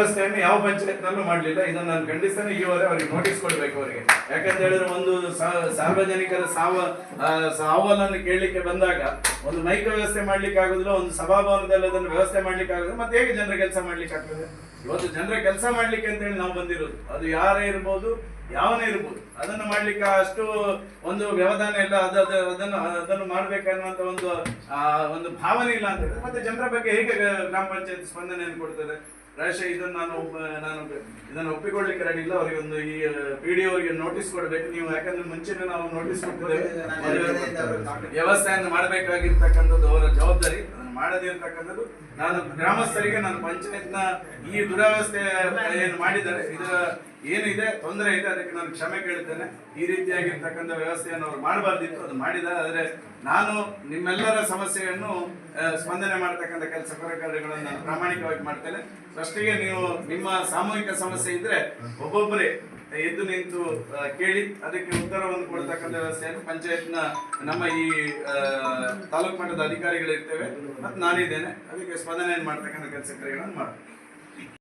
ದುರವಸ್ಥೆಯನ್ನು ಯಾವ ಪಂಚಾಯತ್ನಲ್ಲೂ ಮಾಡಲಿಲ್ಲ. ಇದನ್ನು ನಾನು ಖಂಡಿಸ್ತೇನೆ ಈವರೆ ಅವರಿಗೆ ನೋಟಿಸ್ ಕೊಡಬೇಕು ಅವರಿಗೆ. ಯಾಕಂತ ಹೇಳಿದ್ರೆ ಒಂದು ಸಾರ್ವಜನಿಕರ ಸಾವ ಸಾವಲನ್ನು ಕೇಳಲಿಕ್ಕೆ ಬಂದಾಗ, ಒಂದು ಮೈಕ್ ವ್ಯವಸ್ಥೆ ಮಾಡ್ಲಿಕ್ಕೆ ಆಗುದಿಲ್ಲ, ಒಂದು ಸಭಾಭವನದಲ್ಲಿ ಅದನ್ನು ವ್ಯವಸ್ಥೆ ಮಾಡ್ಲಿಕ್ಕೆ ಆಗುದಿಲ್ಲ, ಮತ್ತೆ ಹೇಗೆ ಜನರ ಕೆಲಸ ಮಾಡ್ಲಿಕ್ಕೆ ಆಗ್ತದೆ? ಇವತ್ತು ಜನರ ಕೆಲಸ ಮಾಡ್ಲಿಕ್ಕೆ ಅಂತ ಹೇಳಿ ನಾವು ಬಂದಿರೋದು. ಅದು ಯಾರೇ ಇರ್ಬೋದು, ಯಾವನೇ ಇರ್ಬೋದು, ಅದನ್ನು ಮಾಡ್ಲಿಕ್ಕೆ ಅಷ್ಟು ಒಂದು ವ್ಯವಧಾನ ಇಲ್ಲ. ಅದು ಅದು, ಅದನ್ನು ಅದನ್ನು ಮಾಡ್ಬೇಕನ್ನುವಂತ ಒಂದು ಒಂದು ಭಾವನೆ ಇಲ್ಲ ಅಂತ ಮತ್ತೆ ಜನರ ಬಗ್ಗೆ ಹೇಗೆ ಗ್ರಾಮ ಪಂಚಾಯತ್ ಸ್ಪಂದನೆಯನ್ನು ಕೊಡ್ತದೆ? ಪ್ರಾಯಶಃ ಇದನ್ನು ನಾನು ನಾನು ಇದನ್ನು ಒಪ್ಪಿಕೊಳ್ಳಿಕ್ಕೆ ರೆಡಿ ಇಲ್ಲ. ಅವರಿಗೆ ಒಂದು ಈ ಪಿ ಡಿ ಅವರಿಗೆ ನೋಟಿಸ್ ಕೊಡಬೇಕು. ನೀವು ಯಾಕಂದ್ರೆ ಮುಂಚೆನೆ ನಾವು ನೋಟಿಸ್ ಕೊಟ್ಟಿದ್ದೇವೆ. ವ್ಯವಸ್ಥೆಯನ್ನು ಮಾಡಬೇಕಾಗಿರ್ತಕ್ಕಂಥದ್ದು ಅವರ ಜವಾಬ್ದಾರಿ. ಮಾಡದೇ ಇರ್ತಕ್ಕಂಥದ್ದು. ನಾನು ಗ್ರಾಮಸ್ಥರಿಗೆ ನಾನು ಪಂಚಾಯತ್ನ ಈ ದುರವಸ್ಥೆ ಏನು ಮಾಡಿದ್ದಾರೆ ಇದರ ಏನಿದೆ, ತೊಂದರೆ ಇದೆ, ಅದಕ್ಕೆ ನಾನು ಕ್ಷಮೆ ಕೇಳ್ತೇನೆ. ಈ ರೀತಿಯಾಗಿರ್ತಕ್ಕಂಥ ವ್ಯವಸ್ಥೆಯನ್ನು ಅವರು ಮಾಡಬಾರ್ದಿತ್ತು, ಅದು ಮಾಡಿದ, ಆದರೆ ನಾನು ನಿಮ್ಮೆಲ್ಲರ ಸಮಸ್ಯೆಯನ್ನು ಸ್ಪಂದನೆ ಮಾಡ್ತಕ್ಕಂಥ ಕೆಲಸ ಕಾರ್ಯಗಳನ್ನು ನಾನು ಪ್ರಾಮಾಣಿಕವಾಗಿ ಮಾಡ್ತೇನೆ. ಫಸ್ಟಿಗೆ ನೀವು ನಿಮ್ಮ ಸಾಮೂಹಿಕ ಸಮಸ್ಯೆ ಇದ್ರೆ ಒಬ್ಬೊಬ್ಬರೇ ಎದ್ದು ನಿಂತು ಕೇಳಿ, ಅದಕ್ಕೆ ಉತ್ತರವನ್ನು ಕೊಡ್ತಕ್ಕಂಥ ವ್ಯವಸ್ಥೆಯನ್ನು ಪಂಚಾಯತ್ನ, ನಮ್ಮ ಈ ತಾಲೂಕು ಮಟ್ಟದ ಅಧಿಕಾರಿಗಳಿರ್ತೇವೆ ಮತ್ತು ನಾನಿದ್ದೇನೆ, ಅದಕ್ಕೆ ಸ್ಪಂದನೆಯನ್ನು ಮಾಡ್ತಕ್ಕಂಥ ಕೆಲಸ ಕಾರ್ಯಗಳನ್ನು ಮಾಡ್ತೀನಿ.